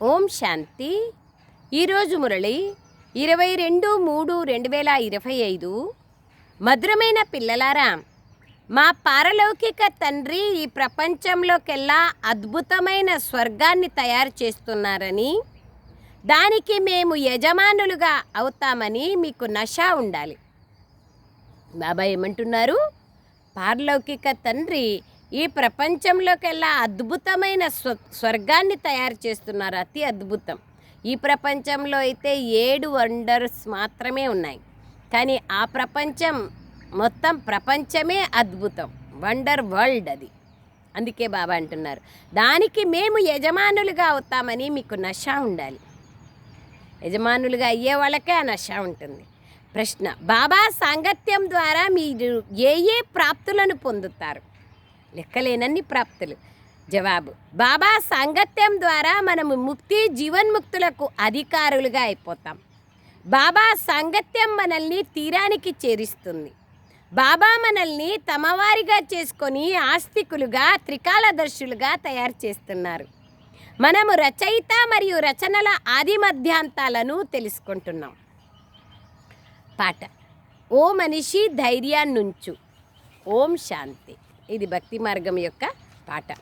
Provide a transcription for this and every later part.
ఓం శాంతి. ఈరోజు మురళి ఇరవై రెండు మూడు రెండు వేల ఇరవై ఐదు. మధురమైన పిల్లలారా మా పారలౌకిక తండ్రి ఈ ప్రపంచంలోకెల్లా అద్భుతమైన స్వర్గాన్ని తయారు చేస్తున్నారని దానికి మేము యజమానులుగా అవుతామని మీకు నష ఉండాలి. బాబా ఏమంటున్నారు? పారలౌకిక తండ్రి ఈ ప్రపంచంలోకెల్లా అద్భుతమైన స్వ స్వర్గాన్ని తయారు చేస్తున్నారు. అతి అద్భుతం. ఈ ప్రపంచంలో అయితే ఏడు వండర్స్ మాత్రమే ఉన్నాయి. కానీ ఆ ప్రపంచం మొత్తం ప్రపంచమే అద్భుతం. వండర్ వరల్డ్ అది. అందుకే బాబా అంటున్నారు. దానికి మేము యజమానులుగా అవుతామని మీకు నష ఉండాలి. యజమానులుగా అయ్యే వాళ్ళకే ఆ నష ఉంటుంది. ప్రశ్న బాబా సాంగత్యం ద్వారా మీరు ఏ ఏ ప్రాప్తులను పొందుతారు? లెక్కలేనన్ని ప్రాప్తులు. జవాబు బాబా సాంగత్యం ద్వారా మనము ముక్తి జీవన్ముక్తులకు అధికారులుగా అయిపోతాం. బాబా సాంగత్యం మనల్ని తీరానికి చేరిస్తుంది. బాబా మనల్ని తమవారిగా చేసుకొని ఆస్తికులుగా త్రికాలదర్శులుగా తయారు చేస్తున్నారు. మనము రచయిత మరియు రచనల ఆది మధ్యాంతాలను తెలుసుకుంటున్నాం. పాట ఓ మనిషి ధైర్యాన్నుంచు ఓం శాంతి. ఇది భక్తి మార్గం యొక్క పాట.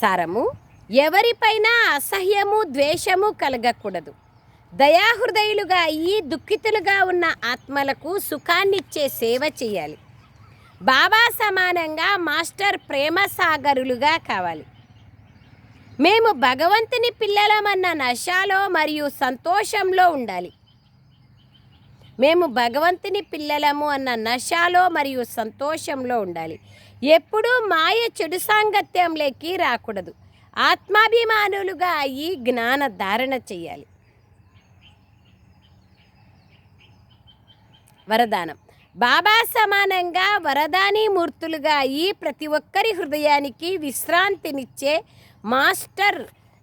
సారము ఎవరిపైన అసహ్యము ద్వేషము కలగకూడదు. దయాహృదయులుగా అయ్యి దుఃఖితులుగా ఉన్న ఆత్మలకు సుఖాన్నిచ్చే సేవ చేయాలి. బాబా సమానంగా మాస్టర్ ప్రేమ సాగరులుగా కావాలి. మేము భగవంతుని పిల్లలమన్న నశాలో మరియు సంతోషంలో ఉండాలి. మేము భగవంతుని పిల్లలము అన్న నశాలో మరియు సంతోషంలో ఉండాలి. ఎప్పుడూ మాయ చెడు సాంగత్యంలోకి రాకూడదు. ఆత్మాభిమానులుగా అయ్యి జ్ఞాన ధారణ చేయాలి. వరదానం. బాబా సమానంగా వరదాని మూర్తులుగా అయ్యి ప్రతి ఒక్కరి హృదయానికి విశ్రాంతినిచ్చే మాస్టర్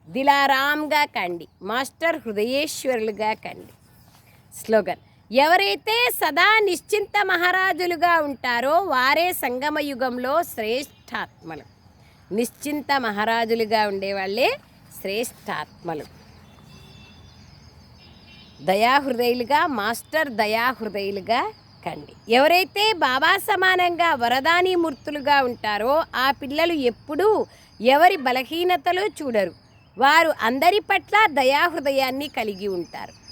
దిలారాంగా కండి. మాస్టర్ హృదయేశ్వరులుగా కండి. స్లోగన్ ఎవరైతే సదా నిశ్చింత మహారాజులుగా ఉంటారో వారే సంగమ యుగంలో శ్రేష్ఠాత్మలు. నిశ్చింత మహారాజులుగా ఉండేవాళ్ళే శ్రేష్ఠాత్మలు. దయాహృదయులుగా మాస్టర్ దయాహృదయులుగా కండి. ఎవరైతే బాబా సమానంగా వరదాని మూర్తులుగా ఉంటారో ఆ పిల్లలు ఎప్పుడూ ఎవరి బలహీనతలు చూడరు. వారు అందరి పట్ల దయాహృదయాన్ని కలిగి ఉంటారు.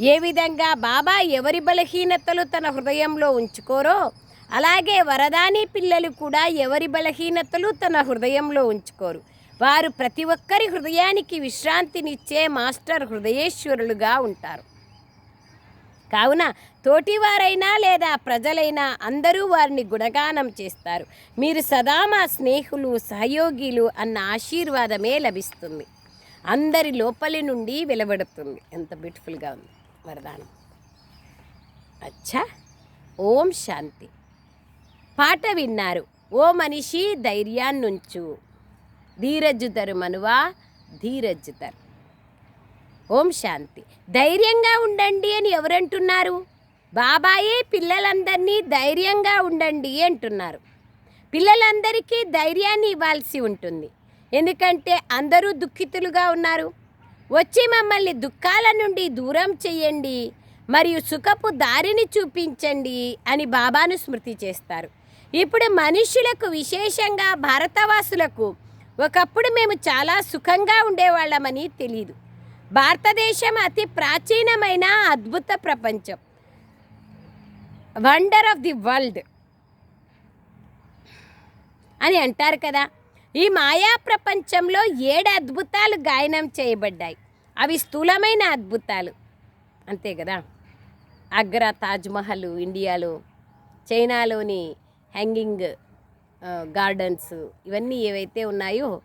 ఏ విధంగా బాబా ఎవరి బలహీనతలు తన హృదయంలో ఉంచుకోరో అలాగే వరదాని పిల్లలు కూడా ఎవరి బలహీనతలు తన హృదయంలో ఉంచుకోరు. వారు ప్రతి ఒక్కరి హృదయానికి విశ్రాంతినిచ్చే మాస్టర్ హృదయేశ్వరులుగా ఉంటారు. కావున తోటివారైనా లేదా ప్రజలైనా అందరూ వారిని గుణగానం చేస్తారు. మీరు సదా మా స్నేహులు సహయోగిలు అన్న ఆశీర్వాదమే లభిస్తుంది. అందరి లోపలి నుండి వెలువడుతుంది ఎంత బ్యూటిఫుల్గా ఉంది. వరదానం. అచ్చా ఓం శాంతి. పాట విన్నారు ఓ మనిషి ధైర్యాన్నుంచు. ధీరజ్జుతరు మనువా ధీరజ్జుతరు ఓం శాంతి. ధైర్యంగా ఉండండి అని ఎవరంటున్నారు? బాబాయే పిల్లలందరినీ ధైర్యంగా ఉండండి అంటున్నారు. పిల్లలందరికీ ధైర్యాన్ని ఇవ్వాల్సి ఉంటుంది. ఎందుకంటే అందరూ దుఃఖితులుగా ఉన్నారు. వచ్చి మమ్మల్ని దుఃఖాల నుండి దూరం చేయండి మరియు సుఖపు దారిని చూపించండి అని బాబాను స్మృతి చేస్తారు. ఇప్పుడు మనుషులకు విశేషంగా భారతవాసులకు ఒకప్పుడు మేము చాలా సుఖంగా ఉండేవాళ్ళమని తెలియదు భారతదేశం అతి ప్రాచీనమైన అద్భుత ప్రపంచం. వండర్ ఆఫ్ ది వరల్డ్ అని అంటారు కదా. ఈ మాయా ప్రపంచంలో ఏడు అద్భుతాలు గాయనం చేయబడ్డాయి. అవి స్థూలమైన అద్భుతాలు. అంతే కదా? అగ్రా తాజ్మహల్ ఇండియాలో చైనాలోని హ్యాంగింగ్ గార్డెన్స్ ఇవన్నీ ఏవైతే ఉన్నాయో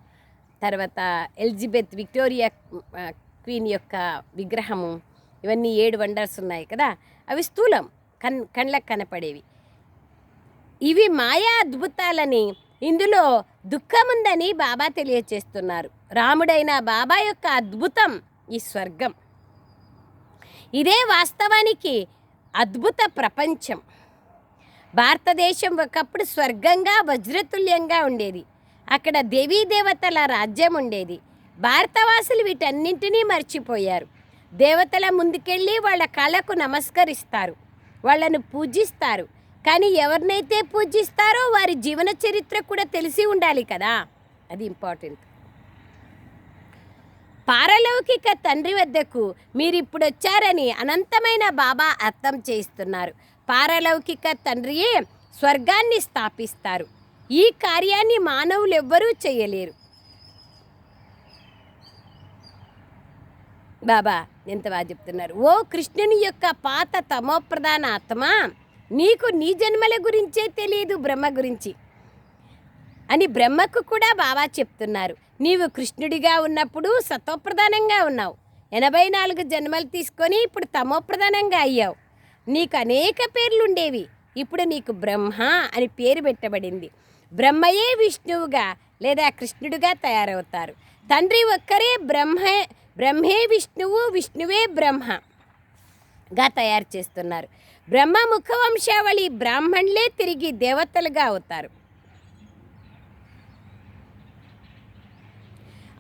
తర్వాత ఎలిజబెత్ విక్టోరియా క్వీన్ యొక్క విగ్రహము ఇవన్నీ ఏడు వండర్స్ ఉన్నాయి కదా? అవి స్థూలం కన్ కళ్ళకు కనపడేవి. ఇవి మాయా అద్భుతాలని ఇందులో దుఃఖముందని బాబా తెలియచేస్తున్నారు. రాముడైన బాబా యొక్క అద్భుతం ఈ స్వర్గం. ఇదే వాస్తవానికి అద్భుత ప్రపంచం. భారతదేశం ఒకప్పుడు స్వర్గంగా వజ్రతుల్యంగా ఉండేది. అక్కడ దేవీ దేవతల రాజ్యం ఉండేది. భారతవాసులు వీటన్నింటినీ మర్చిపోయారు. దేవతల ముందుకెళ్ళి వాళ్ళ కళకు నమస్కరిస్తారు. వాళ్ళను పూజిస్తారు. కానీ ఎవరినైతే పూజిస్తారో వారి జీవన చరిత్ర కూడా తెలిసి ఉండాలి కదా. అది ఇంపార్టెంట్. పారలౌకిక తండ్రి వద్దకు మీరు ఇప్పుడు వచ్చారని అనంతమైన బాబా అర్థం చేయిస్తున్నారు. పారలౌకిక తండ్రియే స్వర్గాన్ని స్థాపిస్తారు. ఈ కార్యాన్ని మానవులు ఎవ్వరూ చేయలేరు. బాబా ఎంత బాగా చెప్తున్నారు. ఓ కృష్ణుని యొక్క పాత తమోప్రధాన ఆత్మ నీకు నీ జన్మల గురించే తెలియదు బ్రహ్మ గురించి. అని బ్రహ్మకు కూడా బాబా చెప్తున్నారు. నీవు కృష్ణుడిగా ఉన్నప్పుడు సతోప్రధానంగా ఉన్నావు. ఎనభై నాలుగు జన్మలు తీసుకొని ఇప్పుడు తమోప్రధానంగా అయ్యావు. నీకు అనేక పేర్లు ఉండేవి ఇప్పుడు నీకు బ్రహ్మ అని పేరు పెట్టబడింది. బ్రహ్మయే విష్ణువుగా లేదా కృష్ణుడిగా తయారవుతారు. తండ్రి ఒక్కరే బ్రహ్మే బ్రహ్మే విష్ణువు విష్ణువే బ్రహ్మగా తయారు చేస్తున్నారు. బ్రహ్మ ముఖవంశావళి బ్రాహ్మణులే తిరిగి దేవతలుగా అవుతారు.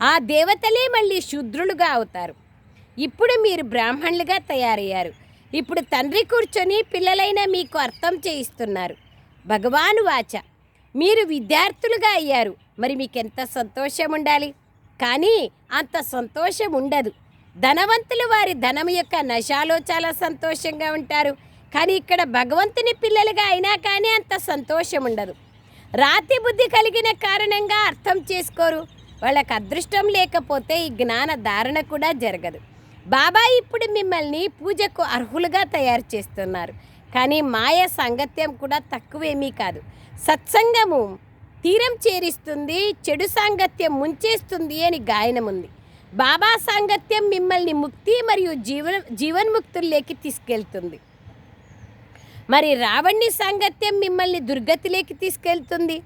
ఆ దేవతలే మళ్ళీ శూద్రులుగా అవుతారు. ఇప్పుడు మీరు బ్రాహ్మణులుగా తయారయ్యారు. ఇప్పుడు తండ్రి కూర్చొని పిల్లలైన మీకు అర్థం చేయిస్తున్నారు. భగవాను వాచ. మీరు విద్యార్థులుగా అయ్యారు. మరి మీకు ఎంత సంతోషం ఉండాలి కానీ అంత సంతోషం ఉండదు ధనవంతులు వారి ధనం యొక్క నశాలో చాలా సంతోషంగా ఉంటారు. కానీ ఇక్కడ భగవంతుని పిల్లలుగా అయినా కానీ అంత సంతోషం ఉండదు. రాతి బుద్ధి కలిగిన కారణంగా అర్థం చేసుకోరు. వాళ్ళకి అదృష్టం లేకపోతే ఈ జ్ఞాన ధారణ కూడా జరగదు. బాబా ఇప్పుడు మిమ్మల్ని పూజకు అర్హులుగా తయారు చేస్తున్నారు. కానీ మాయ సాంగత్యం కూడా తక్కువేమీ కాదు. సత్సంగము తీరం చేరిస్తుంది చెడు సాంగత్యం ముంచేస్తుంది అని గాయనం ఉంది. బాబా సాంగత్యం మిమ్మల్ని ముక్తి మరియు జీవన జీవన్ముక్తుల్లోకి తీసుకెళ్తుంది. మరి రావణ్ణి సాంగత్యం మిమ్మల్ని దుర్గతిలోకి తీసుకెళ్తుంది.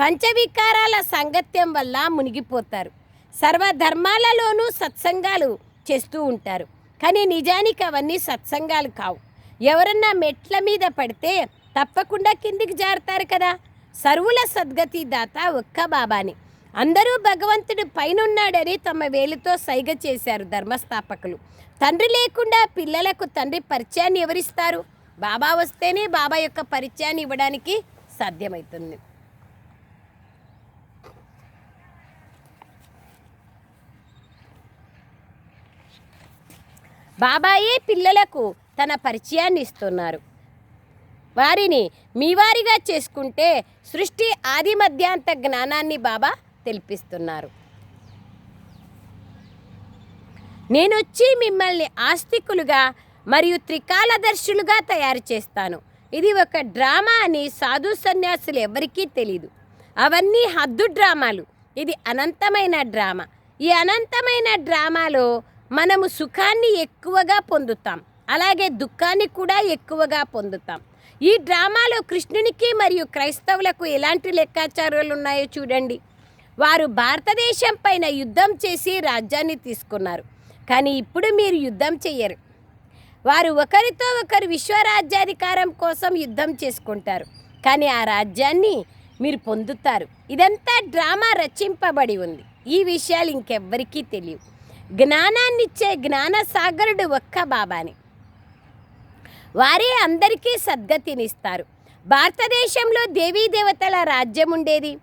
పంచవికారాల సాంగత్యం వల్ల మునిగిపోతారు. సర్వధర్మాలలోనూ సత్సంగాలు చేస్తూ ఉంటారు. కానీ నిజానికి అవన్నీ సత్సంగాలు కావు. ఎవరన్నా మెట్ల మీద పడితే తప్పకుండా కిందికి జారుతారు కదా. సర్వుల సద్గతి దాత ఒక్క బాబాని. అందరూ భగవంతుడు పైనున్నాడని తమ వేలుతో సైగ చేశారు ధర్మస్థాపకులు. తండ్రి లేకుండా పిల్లలకు తండ్రి పరిచయాన్ని ఎవరిస్తారు? బాబా వస్తేనే బాబా యొక్క పరిచయాన్ని ఇవ్వడానికి సాధ్యమవుతుంది బాబాయే పిల్లలకు తన పరిచయాన్ని ఇస్తున్నారు. వారిని మీ వారిగా చేసుకుంటే సృష్టి ఆది మధ్యాంత జ్ఞానాన్ని బాబా తెలిపిస్తున్నారు. నేనొచ్చి మిమ్మల్ని ఆస్తికులుగా మరియు త్రికాలదర్శులుగా తయారు చేస్తాను. ఇది ఒక డ్రామా అని సాధు సన్యాసులు ఎవరికీ తెలీదు. అవన్నీ హద్దు డ్రామాలు. ఇది అనంతమైన డ్రామా. ఈ అనంతమైన డ్రామాలో మనము సుఖాన్ని ఎక్కువగా పొందుతాం. అలాగే దుఃఖాన్ని కూడా ఎక్కువగా పొందుతాం. ఈ డ్రామాలో కృష్ణునికి మరియు క్రైస్తవులకు ఎలాంటి లెక్కాచారాలు ఉన్నాయో చూడండి. వారు భారతదేశం పైన యుద్ధం చేసి రాజ్యాన్ని తీసుకున్నారు. కానీ ఇప్పుడు మీరు యుద్ధం చెయ్యరు వారు ఒకరితో ఒకరు విశ్వరాజ్యాధికారం కోసం యుద్ధం చేసుకుంటారు. కానీ ఆ రాజ్యాన్ని మీరు పొందుతారు. ఇదంతా డ్రామా రచింపబడి ఉంది. ఈ విషయాలు ఇంకెవ్వరికీ తెలియవు. జ్ఞానాన్నిచ్చే జ్ఞాన సాగరుడు ఒక్క బాబాని. వారే అందరికీ సద్గతినిస్తారు. భారతదేశంలో దేవీ దేవతల రాజ్యం ఉండేది.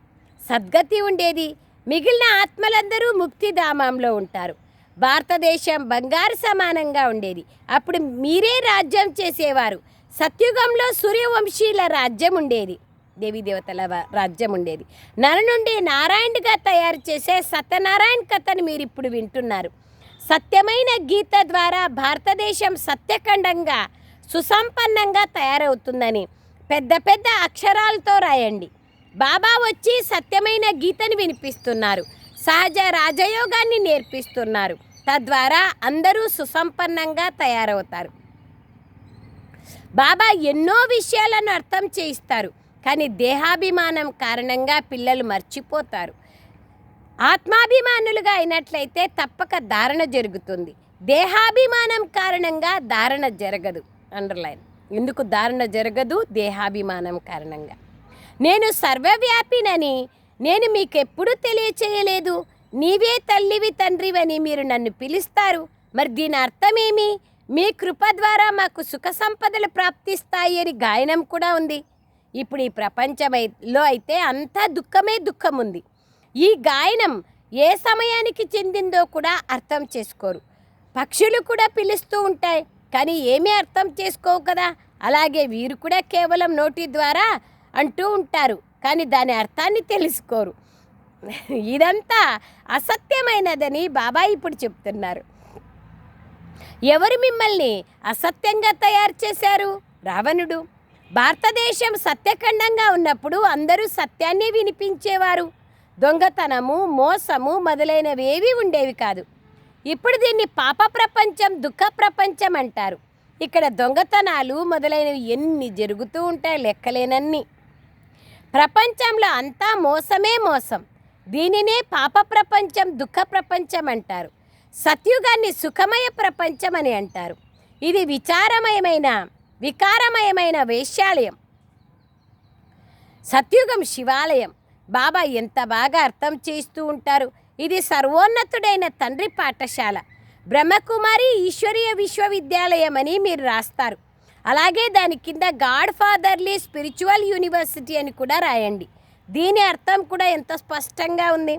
సద్గతి ఉండేది. మిగిలిన ఆత్మలందరూ ముక్తిధామంలో ఉంటారు. భారతదేశం బంగారు సమానంగా ఉండేది. అప్పుడు మీరే రాజ్యం చేసేవారు. సత్యుగంలో సూర్యవంశీల రాజ్యం ఉండేది. దేవతల రాజ్యం ఉండేది. నర నుండి నారాయణుడిగా తయారు చేసే సత్యనారాయణ కథను మీరు ఇప్పుడు వింటున్నారు. సత్యమైన గీత ద్వారా భారతదేశం సత్యఖండంగా సుసంపన్నంగా తయారవుతుందని పెద్ద పెద్ద అక్షరాలతో రాయండి. బాబా వచ్చి సత్యమైన గీతని వినిపిస్తున్నారు. సహజ రాజయోగాన్ని నేర్పిస్తున్నారు. తద్వారా అందరూ సుసంపన్నంగా తయారవుతారు. బాబా ఎన్నో విషయాలను అర్థం చేయిస్తారు. కానీ దేహాభిమానం కారణంగా పిల్లలు మర్చిపోతారు. ఆత్మాభిమానులుగా అయినట్లయితే తప్పక ధారణ జరుగుతుంది. దేహాభిమానం కారణంగా ధారణ జరగదు. అండర్లైన్. ఎందుకు ధారణ జరగదు? దేహాభిమానం కారణంగా. నేను సర్వవ్యాపినని నేను మీకు ఎప్పుడూ తెలియచేయలేదు. నీవే తల్లివి తండ్రివని మీరు నన్ను పిలుస్తారు. మరి దీని అర్థమేమి? మీ కృప ద్వారా మాకు సుఖ సంపదలు ప్రాప్తిస్తాయి అని గాయనం కూడా ఉంది. ఇప్పుడు ఈ ప్రపంచంలో అయితే అంతా దుఃఖమే దుఃఖం ఉంది ఈ గాయనం ఏ సమయానికి చెందిందో కూడా అర్థం చేసుకోరు. పక్షులు కూడా పిలుస్తూ ఉంటాయి. కానీ ఏమీ అర్థం చేసుకోవు కదా? అలాగే వీరు కూడా కేవలం నోటి ద్వారా అంటూ ఉంటారు. కానీ దాని అర్థాన్ని తెలుసుకోరు. ఇదంతా అసత్యమైనదని బాబాయ్ ఇప్పుడు చెప్తున్నారు. ఎవరు మిమ్మల్ని అసత్యంగా తయారు చేశారు? రావణుడు. భారతదేశం సత్యఖండంగా ఉన్నప్పుడు అందరూ సత్యాన్ని వినిపించేవారు. దొంగతనము మోసము మొదలైనవి ఏవి ఉండేవి కాదు. ఇప్పుడు దీన్ని పాప ప్రపంచం దుఃఖ ప్రపంచం అంటారు. ఇక్కడ దొంగతనాలు మొదలైనవి ఎన్ని జరుగుతూ ఉంటాయి లెక్కలేనన్ని. ప్రపంచంలో అంతా మోసమే మోసం. దీనినే పాప ప్రపంచం దుఃఖ ప్రపంచం అంటారు. సత్యుగాన్ని సుఖమయ ప్రపంచం అని అంటారు. ఇది విచారమయమైన వికారమయమైన వేశ్యాలయం. సత్యుగం శివాలయం. బాబా ఎంత బాగా అర్థం చేస్తూ ఉంటారు. ఇది సర్వోన్నతుడైన తండ్రి పాఠశాల. బ్రహ్మకుమారి ఈశ్వరీయ విశ్వవిద్యాలయం అని మీరు రాస్తారు. అలాగే దాని కింద గాడ్ ఫాదర్లీ స్పిరిచువల్ యూనివర్సిటీ అని కూడా రాయండి. దీని అర్థం కూడా ఎంత స్పష్టంగా ఉంది?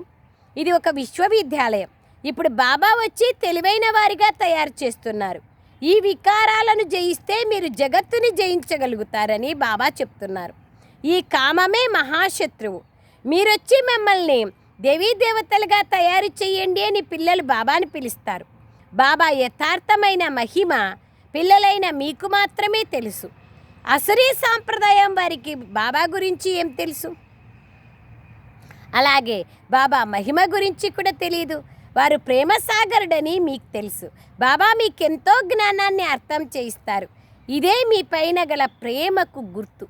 ఇది ఒక విశ్వవిద్యాలయం. ఇప్పుడు బాబా వచ్చి తెలివైన వారిగా తయారు చేస్తున్నారు. ఈ వికారాలను జయిస్తే మీరు జగత్తుని జయించగలుగుతారని బాబా చెప్తున్నారు. ఈ కామమే మహాశత్రువు. మీరొచ్చి మిమ్మల్ని దేవీ దేవతలుగా తయారు చేయండి అని పిల్లలు బాబాని పిలుస్తారు. బాబా యథార్థమైన మహిమ పిల్లలైన మీకు మాత్రమే తెలుసు. అసరీ సాంప్రదాయం వారికి బాబా గురించి ఏం తెలుసు? అలాగే బాబా మహిమ గురించి కూడా తెలియదు వారు ప్రేమసాగరుడని మీకు తెలుసు. బాబా మీకెంతో జ్ఞానాన్ని అర్థం చేయిస్తారు. ఇదే మీ పైన గల ప్రేమకు గుర్తు.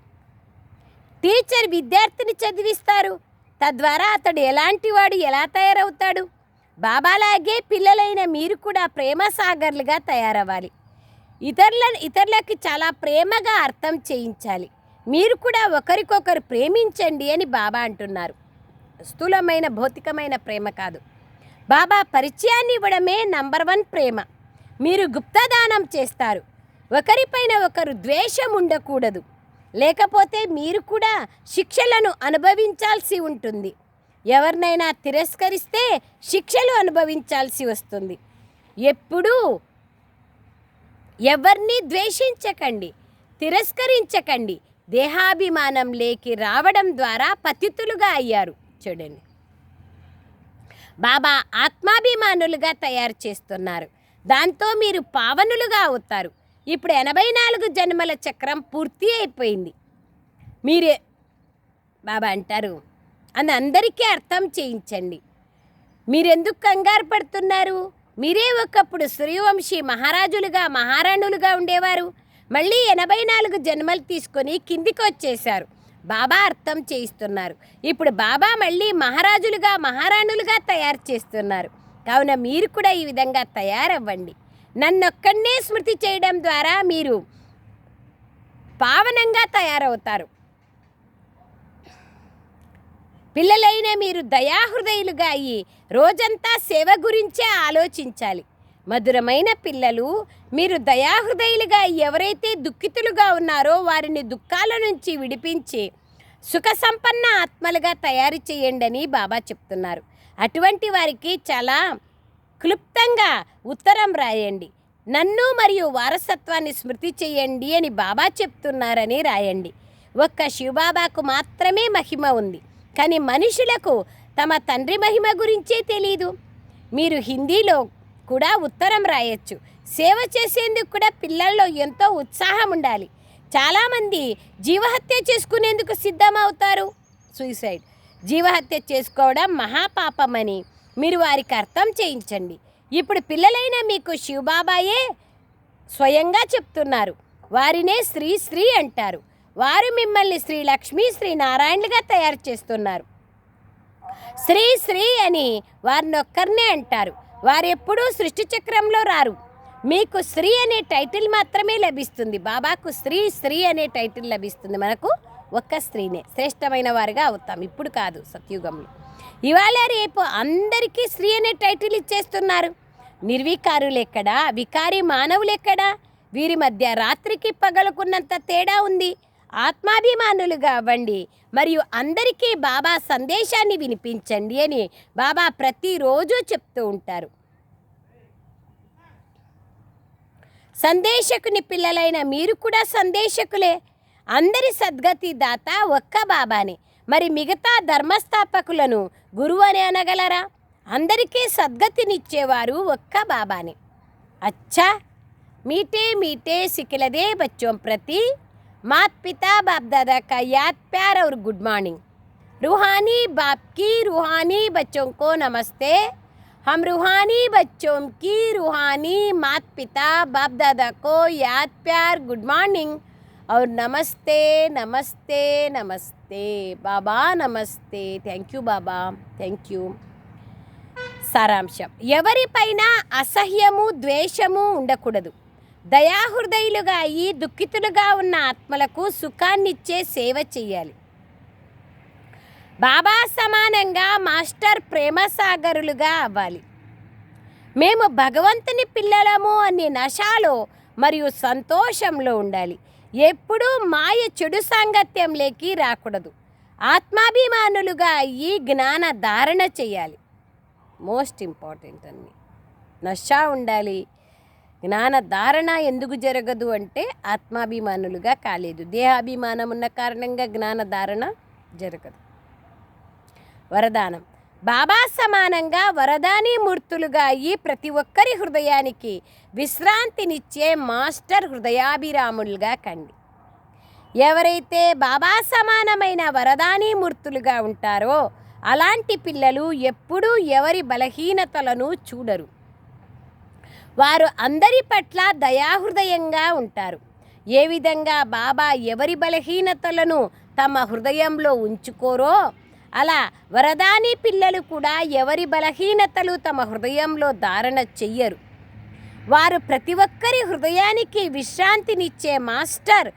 టీచర్ విద్యార్థిని చదివిస్తారు. తద్వారా అతడు ఎలాంటి వాడు ఎలా తయారవుతాడు? బాబాలాగే పిల్లలైన మీరు కూడా ప్రేమసాగర్లుగా తయారవ్వాలి. ఇతరుల ఇతరులకి చాలా ప్రేమగా అర్థం చేయించాలి. మీరు కూడా ఒకరికొకరు ప్రేమించండి అని బాబా అంటున్నారు. స్థూలమైన భౌతికమైన ప్రేమ కాదు. బాబా పరిచయాన్ని ఇవ్వడమే నంబర్ వన్ ప్రేమ. మీరు గుప్తదానం చేస్తారు. ఒకరిపైన ఒకరు ద్వేషం ఉండకూడదు. లేకపోతే మీరు కూడా శిక్షలను అనుభవించాల్సి ఉంటుంది. ఎవరినైనా తిరస్కరిస్తే శిక్షలు అనుభవించాల్సి వస్తుంది. ఎప్పుడూ ఎవరిని ద్వేషించకండి తిరస్కరించకండి దేహాభిమానం లేకి రావడం ద్వారా పతితులుగా అయ్యారు. చూడండి. బాబా ఆత్మాభిమానులుగా తయారు చేస్తున్నారు. దాంతో మీరు పావనులుగా అవుతారు. ఇప్పుడు ఎనభై నాలుగు జన్మల చక్రం పూర్తి అయిపోయింది. మీరే బాబా అంటారు అని అందరికీ అర్థం చేయించండి. మీరెందుకు కంగారు పడుతున్నారు? మీరే ఒకప్పుడు సూర్యవంశీ మహారాజులుగా మహారాణులుగా ఉండేవారు. మళ్ళీ ఎనభై నాలుగు జన్మలు తీసుకొని కిందికి వచ్చేశారు బాబా అర్థం చేయిస్తున్నారు. ఇప్పుడు బాబా మళ్ళీ మహారాజులుగా మహారాణులుగా తయారు చేస్తున్నారు. కావున మీరు కూడా ఈ విధంగా తయారవ్వండి. నన్నొక్కడనే స్మృతి చేయడం ద్వారా మీరు పావనంగా తయారవుతారు. పిల్లలైన మీరు దయాహృదయులుగా అయ్యి రోజంతా సేవ గురించే ఆలోచించాలి. మధురమైన పిల్లలు మీరు దయాహృదయులుగా ఎవరైతే దుఃఖితులుగా ఉన్నారో వారిని దుఃఖాల నుంచి విడిపించి సుఖ సంపన్న ఆత్మలుగా తయారు చేయండి అని బాబా చెప్తున్నారు. అటువంటి వారికి చాలా క్లుప్తంగా ఉత్తరం రాయండి. నన్ను మరియు వారసత్వాన్ని స్మృతి చేయండి అని బాబా చెప్తున్నారని రాయండి. ఒక్క శివబాబాకు మాత్రమే మహిమ ఉంది. కానీ మనుషులకు తమ తండ్రి మహిమ గురించే తెలీదు. మీరు హిందీలో కూడా ఉత్తరం రాయొచ్చు. సేవ చేసేందుకు కూడా పిల్లల్లో ఎంతో ఉత్సాహం ఉండాలి. చాలామంది జీవహత్య చేసుకునేందుకు సిద్ధమవుతారు. సూసైడ్ జీవహత్య చేసుకోవడం మహాపాపమని మీరు వారికి అర్థం చేయించండి. ఇప్పుడు పిల్లలైన మీకు శివబాబాయే స్వయంగా చెప్తున్నారు. వారినే శ్రీ శ్రీ అంటారు. వారు మిమ్మల్ని శ్రీ లక్ష్మీ శ్రీ నారాయణులుగా తయారు చేస్తున్నారు. శ్రీ శ్రీ అని వారిని ఒక్కరినే అంటారు. వారు ఎప్పుడూ సృష్టి చక్రంలో రారు. మీకు శ్రీ అనే టైటిల్ మాత్రమే లభిస్తుంది. బాబాకు శ్రీ శ్రీ అనే టైటిల్ లభిస్తుంది. మనకు ఒక్క స్త్రీనే. శ్రేష్టమైన వారుగా అవుతాం. ఇప్పుడు కాదు సత్యుగంలో. ఇవాళ రేపు అందరికీ స్త్రీ అనే టైటిల్ ఇచ్చేస్తున్నారు. నిర్వికారులు ఎక్కడా? వికారి మానవులు ఎక్కడా? వీరి మధ్య రాత్రికి పగలుకున్నంత తేడా ఉంది. ఆత్మాభిమానులుగా అవ్వండి. మరియు అందరికీ బాబా సందేశాన్ని వినిపించండి అని బాబా ప్రతిరోజు చెప్తూ ఉంటారు. సందేశకుని పిల్లలైన మీరు కూడా సందేశకులే. అందరి సద్గతి దాత ఒక్క బాబానే. మరి మిగతా ధర్మస్థాపకులను గురువు అని అనగలరా? అందరికీ సద్గతినిచ్చేవారు ఒక్క బాబానే. అచ్చా! మీటే మీటే సికిలదే బచ్చోం ప్రతి मात पिता बाप दादा का याद प्यार और गुड मॉर्निंग रूहानी बाप की रूहानी बच्चों को नमस्ते हम रूहानी बच्चों की रूहानी मात पिता बाप दादा को याद प्यार गुड मॉर्निंग और नमस्ते नमस्ते नमस्ते बाबा नमस्ते thank you Baba thank you సారాంశం ఎవరిపైన అసహ్యము ద్వేషము ఉండకూడదు దయాహృదయులుగా ఈ దుఃఖితులుగా ఉన్న ఆత్మలకు సుఖాన్నిచ్చే సేవ చేయాలి బాబా సమానంగా మాస్టర్ ప్రేమసాగరులుగా అవ్వాలి. మేము భగవంతుని పిల్లలము అనే నశాలో మరియు సంతోషంలో ఉండాలి. ఎప్పుడూ మాయ చెడు సాంగత్యంలోకి రాకూడదు. ఆత్మాభిమానులుగా అయ్యి జ్ఞాన ధారణ చేయాలి మోస్ట్ ఇంపార్టెంట్ అన్ని. నష ఉండాలి జ్ఞానధారణ ఎందుకు జరగదు అంటే ఆత్మాభిమానులుగా కాలేదు. దేహాభిమానం ఉన్న కారణంగా జ్ఞానధారణ జరగదు. వరదానం. బాబా సమానంగా వరదాని మూర్తులుగా అయ్యి ప్రతి ఒక్కరి హృదయానికి విశ్రాంతినిచ్చే మాస్టర్ హృదయాభిరాములుగా కండి. ఎవరైతే బాబా సమానమైన వరదాని మూర్తులుగా ఉంటారో అలాంటి పిల్లలు ఎప్పుడూ ఎవరి బలహీనతలను చూడరు. వారు అందరి పట్ల దయాహృదయంగా ఉంటారు. ఏ విధంగా బాబా ఎవరి బలహీనతలను తమ హృదయంలో ఉంచుకోరో అలా వరదాని పిల్లలు కూడా ఎవరి బలహీనతలు తమ హృదయంలో ధారణ చెయ్యరు. వారు ప్రతి ఒక్కరి హృదయానికి విశ్రాంతినిచ్చే మాస్టర్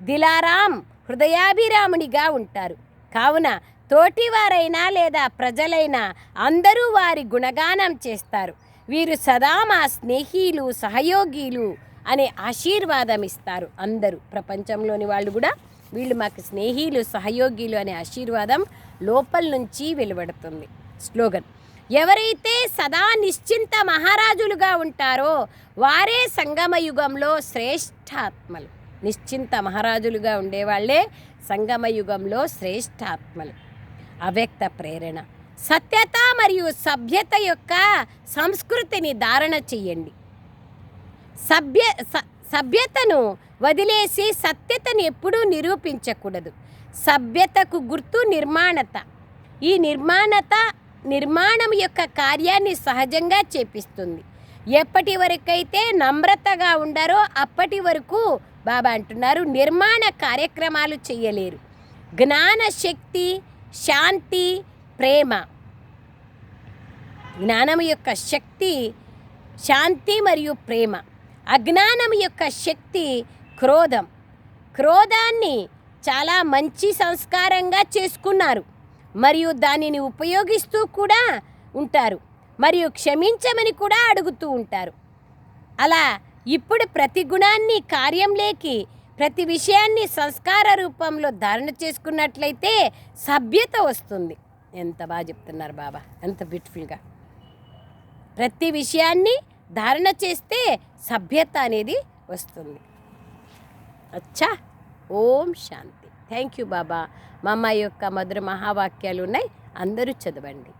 దిలారాం హృదయాభిరామునిగా ఉంటారు. కావున తోటివారైనా లేదా ప్రజలైనా అందరూ వారి గుణగానం చేస్తారు. వీరు సదా మా స్నేహీలు సహయోగీలు అనే ఆశీర్వాదం ఇస్తారు అందరూ. ప్రపంచంలోని వాళ్ళు కూడా వీళ్ళు మాకు స్నేహీలు సహయోగీలు అనే ఆశీర్వాదం లోపల నుంచి వెలువడుతుంది. స్లోగన్ ఎవరైతే సదా నిశ్చింత మహారాజులుగా ఉంటారో వారే సంగమ యుగంలో శ్రేష్ఠాత్మలు. నిశ్చింత మహారాజులుగా ఉండేవాళ్ళే సంగమయుగంలో శ్రేష్ఠాత్మలు. అవ్యక్త ప్రేరణ సత్యత మరియు సభ్యత యొక్క సంస్కృతిని ధారణ చెయ్యండి సభ్య స- సభ్యతను వదిలేసి సత్యతను ఎప్పుడూ నిరూపించకూడదు. సభ్యతకు గుర్తు నిర్మాణత. ఈ నిర్మాణత నిర్మాణం యొక్క కార్యాన్ని సహజంగా చేపిస్తుంది. ఎప్పటి వరకైతే నమ్రతగా ఉండారో అప్పటి వరకు బాబా అంటున్నారు నిర్మాణ కార్యక్రమాలు చేయలేరు. జ్ఞాన శక్తి శాంతి ప్రేమ. జ్ఞానం యొక్క శక్తి శాంతి మరియు ప్రేమ. అజ్ఞానం యొక్క శక్తి క్రోధం. క్రోధాన్ని చాలా మంచి సంస్కారంగా చేసుకున్నారు. మరియు దానిని ఉపయోగిస్తూ కూడా ఉంటారు. మరియు క్షమించమని కూడా అడుగుతూ ఉంటారు. అలా ఇప్పుడు ప్రతి గుణాన్ని కార్యంలోకి ప్రతి విషయాన్ని సంస్కార రూపంలో ధారణ చేసుకున్నట్లయితే సభ్యత వస్తుంది. ఎంత బాగా చెప్తున్నారు బాబా ఎంత బ్యూటిఫుల్గా ప్రతి విషయాన్ని ధారణ చేస్తే సభ్యత అనేది వస్తుంది. అచ్చా ఓం శాంతి. థ్యాంక్ యూ బాబా. మా అమ్మాయి యొక్క మధుర మహావాక్యాలు ఉన్నాయి అందరూ చదవండి.